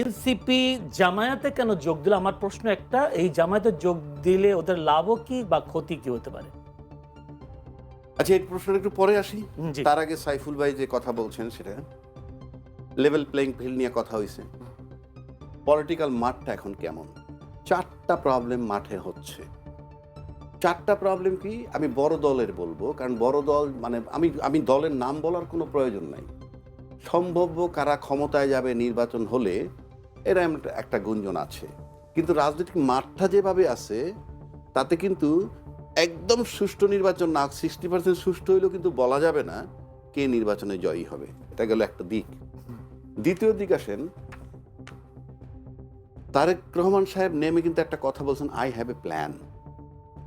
NCP জামায়াতে কেন যোগ দিল? আমার প্রশ্ন একটা এই জামায়াতে যোগ দিলে ওদের লাভও কি বা ক্ষতি কি হতে পারে? আচ্ছা এই প্রশ্নটা একটু পরে আসি। তার আগে সাইফুল ভাই যে কথা বলছেন সেটা লেভেল প্লেইং ফিল্ড নিয়ে কথা হয়েছে পলিটিক্যাল মাঠটা এখন কেমন? চারটা প্রবলেম মাঠে হচ্ছে। চারটা প্রবলেম কি? আমি বড় দলের বলব কারণ বড় দল মানে আমি আমি দলের নাম বলার কোনো প্রয়োজন নাই। সম্ভাব্য কারা ক্ষমতায় যাবে নির্বাচন হলে এরা একটা গুঞ্জন আছে। কিন্তু রাজনৈতিক মাঠটা যেভাবে আছে, তাতে কিন্তু একদম সুষ্ঠু নির্বাচন না সিক্সটি পার্সেন্ট সুষ্ঠু হইলেও কিন্তু বলা যাবে না কে নির্বাচনে জয়ী হবে। এটা গেল একটা দিক। দ্বিতীয় দিক আসেন, তারেক রহমান সাহেব নেমে কিন্তু একটা কথা বলছেন আই হ্যাভ এ প্ল্যান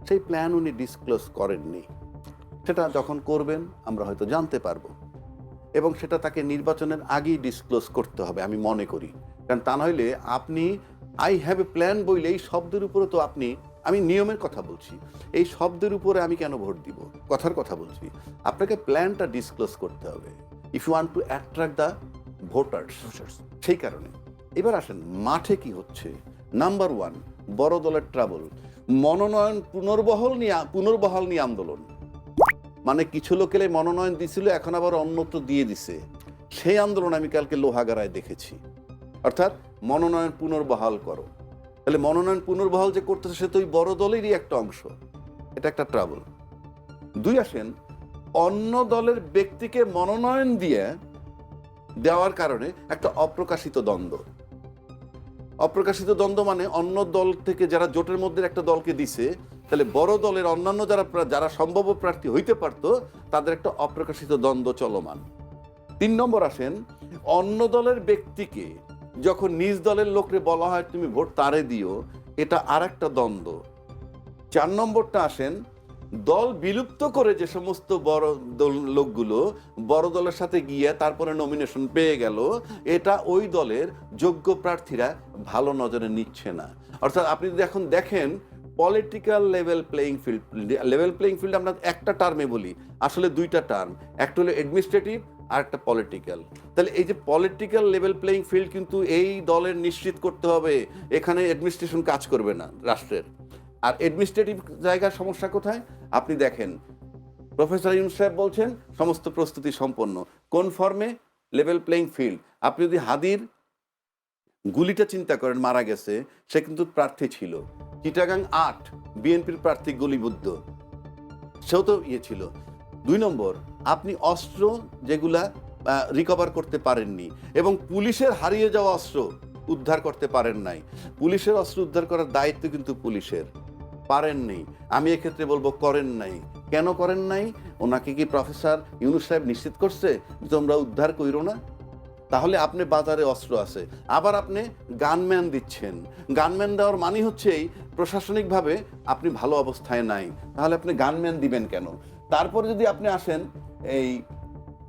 সেই প্ল্যান উনি ডিসক্লোজ করেননি। সেটা যখন করবেন, আমরা হয়তো জানতে পারব। এবং সেটা তাকে নির্বাচনের আগেই ডিসক্লোজ করতে হবে আমি মনে করি। কারণ তা নইলে আপনি আই হ্যাভ এ প্ল্যান বইলে এই শব্দের উপরে তো আপনি আমি নিয়মের কথা বলছি। এই শব্দের উপরে আমি কেন ভোট দিব? কথার কথা বলছি। আপনাকে প্ল্যানটা ডিসক্লোজ করতে হবে। If you want to attract the voters সেই কারণে। এবার আসেন মাঠে কি হচ্ছে? নাম্বার ওয়ান বড় দলের ট্রাবল মনোনয়ন পুনর্বহল নিয়ে পুনর্বহাল নিয়ে আন্দোলন। মানে কিছু লোকের মনোনয়ন দিছিল, এখন আবার অন্যত্র দিয়ে দিছে। সেই আন্দোলন আমি কালকে লোহাগাড়ায় দেখেছি। অর্থাৎ মনোনয়ন পুনর্বহাল করো। তাহলে মনোনয়ন পুনর্বহাল যে করতেছে, সে তো ওই বড় দলেরই একটা অংশ। এটা একটা ট্রাবল। দুই আসেন, অন্য দলের ব্যক্তিকে মনোনয়ন দিয়ে দেওয়ার কারণে একটা অপ্রকাশিত দ্বন্দ্ব। অপ্রকাশিত দ্বন্দ্ব মানে অন্য দল থেকে যারা জোটের মধ্যে একটা দলকে দিছে তাহলে বড় দলের অন্যান্য যারা যারা সম্ভাব্য প্রার্থী হইতে পারতো, তাদের একটা অপ্রকাশিত দ্বন্দ্ব চলমান। তিন নম্বর আসেন, অন্য দলের ব্যক্তিকে যখন নিজ দলের লোকরে বলা হয়, তুমি ভোট তারে দিও, এটা আর একটা দ্বন্দ্ব। চার নম্বরটা আসেন, দল বিলুপ্ত করে যে সমস্ত বড় দল, লোকগুলো বড় দলের সাথে গিয়ে তারপরে নমিনেশন পেয়ে গেল, এটা ওই দলের যোগ্য প্রার্থীরা ভালো নজরে নিচ্ছে না। অর্থাৎ আপনি যদি এখন দেখেন political level playing field level playing field আমরা একটা টার্মে বলি, আসলে দুইটা টার্ম একটা হলো অ্যাডমিনিস্ট্রেটিভ আর একটা পলিটিক্যাল তাহলে এই যে পলিটিক্যাল লেভেল প্লেইং ফিল্ড কিন্তু এই দলের নিশ্চিত করতে হবে, এখানে অ্যাডমিনিস্ট্রেশন কাজ করবে না রাষ্ট্রের। আর অ্যাডমিনিস্ট্রেটিভ জায়গার সমস্যা কোথায়? আপনি দেখেন, প্রফেসর ইউনুস সাহেব বলছেন, সমস্ত প্রস্তুতি সম্পন্ন। কোন ফর্মে লেভেল প্লেইং ফিল্ড আপনি যদি হাদির গুলিটা চিন্তা করেন, মারা গেছে, সে কিন্তু প্রার্থী ছিল। চিটাগাং আট, বিএনপির প্রার্থী গলিবুদ্ধ। সেও তো ইয়ে ছিল। দুই নম্বর, আপনি অস্ত্র যেগুলা রিকভার করতে পারেননি এবং পুলিশের হারিয়ে যাওয়া অস্ত্র উদ্ধার করতে পারেন নাই। পুলিশের অস্ত্র উদ্ধার করার দায়িত্ব কিন্তু পুলিশের। পারেননি আমি এক্ষেত্রে বলব করেন নাই। কেন করেন নাই? ওনাকে কি প্রফেসর ইউনুস সাহেব নিশ্চিত করছে তোমরা উদ্ধার কইরো না? তাহলে আপনি বাজারে অস্ত্র আছে। আবার আপনি গানম্যান দিচ্ছেন। গানম্যান দেওয়ার মানে হচ্ছে এই, প্রশাসনিকভাবে আপনি ভালো অবস্থায় নাই। তাহলে আপনি গানম্যান দিবেন কেন? তারপরে যদি আপনি আসেন, এই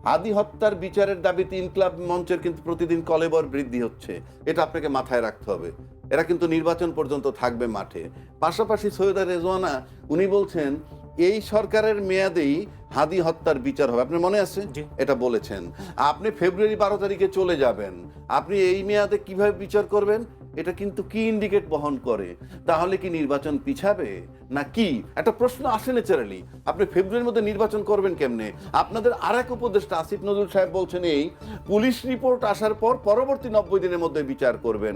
আদি হত্যার বিচারের দাবিতে ইনকলাব মঞ্চের কিন্তু প্রতিদিন কলেবর বৃদ্ধি হচ্ছে। এটা আপনাকে মাথায় রাখতে হবে। এরা কিন্তু নির্বাচন পর্যন্ত থাকবে মাঠে। পাশাপাশি সৈয়দা রেজওয়ানা, উনি বলছেন, এই সরকারের মেয়াদেই হাদি হত্যার বিচার হবে। আপনার মনে আছে? এটা বলেছেন। আপনি ফেব্রুয়ারি বারো তারিখে চলে যাবেন। আপনি এই মেয়াদে কীভাবে বিচার করবেন? এটা কিন্তু কি ইন্ডিকেট বহন করে? তাহলে কি নির্বাচন পিছাবে? না কি? একটা প্রশ্ন আসে ন্যাচারালি আপনি ফেব্রুয়ারির মধ্যে নির্বাচন করবেন কেমনে? আপনাদের আর এক উপদেষ্টা আসিফ নজরুল সাহেব বলছেন এই পুলিশ রিপোর্ট আসার পর পরবর্তী নব্বই দিনের মধ্যে বিচার করবেন।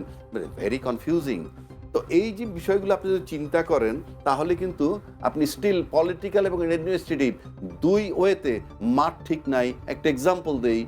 ভেরি কনফিউজিং তো এই যে বিষয়গুলো আপনি যদি চিন্তা করেন, তাহলে কিন্তু আপনি স্টিল পলিটিক্যাল এবং অ্যাডমিনিস্ট্রেটিভ দুই ওয়েতে মাঠ ঠিক নাই। একটা এক্সাম্পল দেই।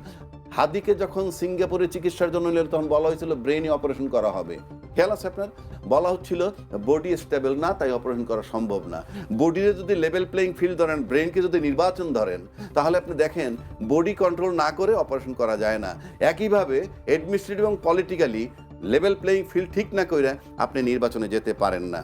হাদিকে যখন সিঙ্গাপুরে চিকিৎসার জন্য নিলেন তখন বলা হয়েছিল ব্রেনই অপারেশন করা হবে। খেয়াল আছে আপনার? বলা হচ্ছিল বডি স্টেবল না, তাই অপারেশন করা সম্ভব না। বডিতে যদি লেভেল প্লেইং ফিল্ড ধরেন ব্রেনকে যদি নির্বাচন ধরেন, তাহলে আপনি দেখেন বডি কন্ট্রোল না করে অপারেশন করা যায় না। একইভাবে অ্যাডমিনিস্ট্রেটিভ এবং পলিটিক্যালি লেভেল প্লেইং ফিল্ড ঠিক না কইরা আপনি নির্বাচনে যেতে পারেন না।